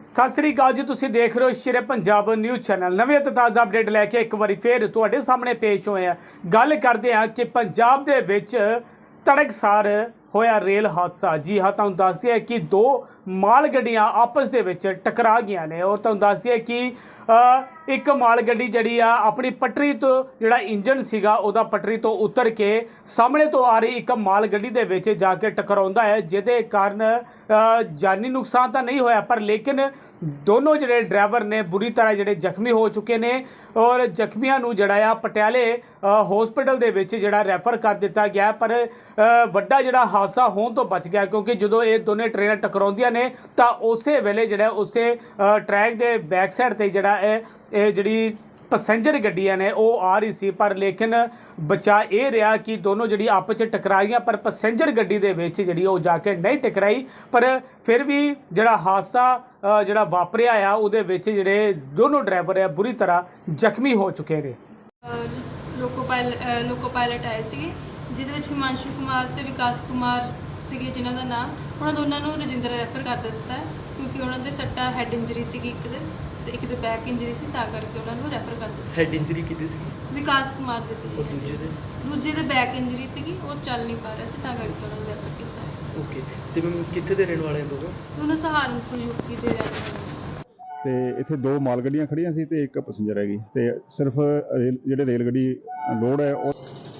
ਸਤਿ ਸ੍ਰੀ ਅਕਾਲ ਜੀ, ਤੁਸੀਂ ਦੇਖ ਰਹੇ ਹੋ ਸ਼ੇਰੇ ਪੰਜਾਬ ਨਿਊਜ਼ ਚੈਨਲ। ਨਵੇਂ ਅਤੇ ਤਾਜ਼ਾ ਅਪਡੇਟ ਲੈ ਕੇ ਇੱਕ ਵਾਰੀ ਫੇਰ ਤੁਹਾਡੇ ਸਾਹਮਣੇ ਪੇਸ਼ ਹੋਏ ਆ ਗੱਲ ਕਰਦੇ ਹਾਂ ਕਿ ਪੰਜਾਬ ਦੇ ਵਿੱਚ ਤੜਕਸਾਰ ਹੋਇਆ ਰੇਲ ਹਾਦਸਾ। ਜੀ ਹਾਂ, ਤੁਹਾਨੂੰ ਦੱਸਦੀ ਹੈ ਕਿ ਦੋ ਮਾਲ ਗੱਡੀਆਂ ਆਪਸ ਦੇ ਵਿੱਚ ਟਕਰਾ ਗਈਆਂ ਨੇ। ਔਰ ਤੁਹਾਨੂੰ ਦੱਸਦੀ ਹੈ ਕਿ ਇੱਕ ਮਾਲ ਗੱਡੀ ਜਿਹੜੀ ਆ, ਆਪਣੀ ਪਟਰੀ ਤੋਂ ਜਿਹੜਾ ਇੰਜਨ ਸੀਗਾ, ਉਹਦਾ ਪਟਰੀ ਤੋਂ ਉਤਰ ਕੇ ਸਾਹਮਣੇ ਤੋਂ ਆ ਰਹੀ ਇੱਕ ਮਾਲ ਗੱਡੀ ਦੇ ਵਿੱਚ ਜਾ ਕੇ ਟਕਰਾਉਂਦਾ ਹੈ, ਜਿਹਦੇ ਕਾਰਨ ਜਾਨੀ ਨੁਕਸਾਨ ਤਾਂ ਨਹੀਂ ਹੋਇਆ, ਪਰ ਲੇਕਿਨ ਦੋਨੋਂ ਜਿਹੜੇ ਡਰਾਈਵਰ ਨੇ ਬੁਰੀ ਤਰ੍ਹਾਂ ਜਿਹੜੇ ਜ਼ਖਮੀ ਹੋ ਚੁੱਕੇ ਨੇ। ਔਰ ਜ਼ਖਮੀਆਂ ਨੂੰ ਜਿਹੜਾ ਆ, ਪਟਿਆਲੇ ਹਸਪੀਟਲ ਦੇ ਵਿੱਚ ਜਿਹੜਾ ਰੈਫਰ ਕਰ ਦਿੱਤਾ ਗਿਆ ਪਰ ਵੱਡਾ ਜਿਹੜਾ ਹਾਦਸਾ ਹੋਣ ਤੋਂ ਬਚ ਗਿਆ, ਕਿਉਂਕਿ ਜਦੋਂ ਇਹ ਦੋਨੇ ਟ੍ਰੇਨਾਂ ਟਕਰਾਉਂਦੀਆਂ ਨੇ, ਤਾਂ ਉਸੇ ਵੇਲੇ ਜਿਹੜਾ ਉਸੇ ਟਰੈਕ ਦੇ ਬੈਕ ਸਾਈਡ ਤੇ ਜਿਹੜਾ ਇਹ ਇਹ ਜਿਹੜੀ ਪੈਸੇਂਜਰ ਗੱਡੀਆਂ ਨੇ, ਉਹ ਆ ਰਹੀ ਸੀ। ਪਰ ਲੇਕਿਨ ਬਚਾ ਇਹ ਰਿਹਾ ਕਿ ਦੋਨੋਂ ਜਿਹੜੀ ਆਪਸ ਚ ਟਕਰਾਈਆਂ, ਪਰ ਪੈਸੇਂਜਰ ਗੱਡੀ ਦੇ ਵਿੱਚ ਜਿਹੜੀ ਉਹ ਜਾ ਕੇ ਨਹੀਂ ਟਕਰਾਈ। ਪਰ ਫਿਰ ਵੀ ਜਿਹੜਾ ਹਾਦਸਾ ਜਿਹੜਾ ਵਾਪਰਿਆ ਆ, ਉਹਦੇ ਵਿੱਚ ਜਿਹੜੇ ਦੋਨੋਂ ਡਰਾਈਵਰ ਆ, ਬੁਰੀ ਤਰ੍ਹਾਂ ਜ਼ਖਮੀ ਹੋ ਚੁੱਕੇ ਨੇ। ਲੋਕੋ ਪਾਇਲਟ ਲੋਕੋ ਪਾਇਲਟ ਆਏ ਸੀਗੇ। ਜਿਹਦੇ ਵਿੱਚ ਹਿਮਾਂਸ਼ੂ ਕੁਮਾਰ ਤੇ ਵਿਕਾਸ ਕੁਮਾਰ ਸੀਗੇ ਜਿਨ੍ਹਾਂ ਦਾ ਨਾਮ ਉਹਨਾਂ ਦੋਨਾਂ ਨੂੰ ਰਜਿੰਦਰ ਰੈਫਰ ਕਰ ਦਿੱਤਾ ਹੈ ਕਿਉਂਕਿ ਉਹਨਾਂ ਦੇ ਸੱਟਾ ਹੈਡ ਇੰਜਰੀ ਸੀਗੀ ਇੱਕ ਦੇ ਤੇ ਇੱਕ ਦੇ ਬੈਕ ਇੰਜਰੀ ਸੀ ਤਾਂ ਕਰਕੇ ਉਹਨਾਂ ਨੂੰ ਰੈਫਰ ਕਰ ਦਿੱਤਾ। ਹੈਡ ਇੰਜਰੀ ਕਿਤੇ ਸੀ ਵਿਕਾਸ ਕੁਮਾਰ ਦੇ ਸੀ ਔਰ ਦੂਜੇ ਦੇ? ਦੂਜੇ ਦੇ ਬੈਕ ਇੰਜਰੀ ਸੀਗੀ ਉਹ ਚੱਲ ਨਹੀਂ ਪਾ ਰਿਹਾ ਸੀ ਤਾਂ ਕਰਕੇ ਉਹਨਾਂ ਨੂੰ ਰੈਫਰ ਕੀਤਾ ਓਕੇ ਤੇ ਮੈਮ ਕਿੱਥੇ ਦੇ ਰਹਿਣ ਵਾਲੇ ਹੋ ਦੋਨੋਂ ਸਹਾਰਨਪੁਰ ਯੂਪੀ ਦੇ ਰਹਿਣ ਵਾਲੇ ਨੇ। ਤੇ ਇੱਥੇ ਦੋ ਮਾਲ ਗੱਡੀਆਂ ਖੜੀਆਂ ਸੀ ਤੇ ਇੱਕ ਪੈਸੇਂਜਰ ਹੈਗੀ। ਤੇ ਸਿਰਫ ਰੇਲ ਜਿਹੜੇ ਰੇਲ ਗੱਡੀ ਲੋਡ ਹੈ ਉਹ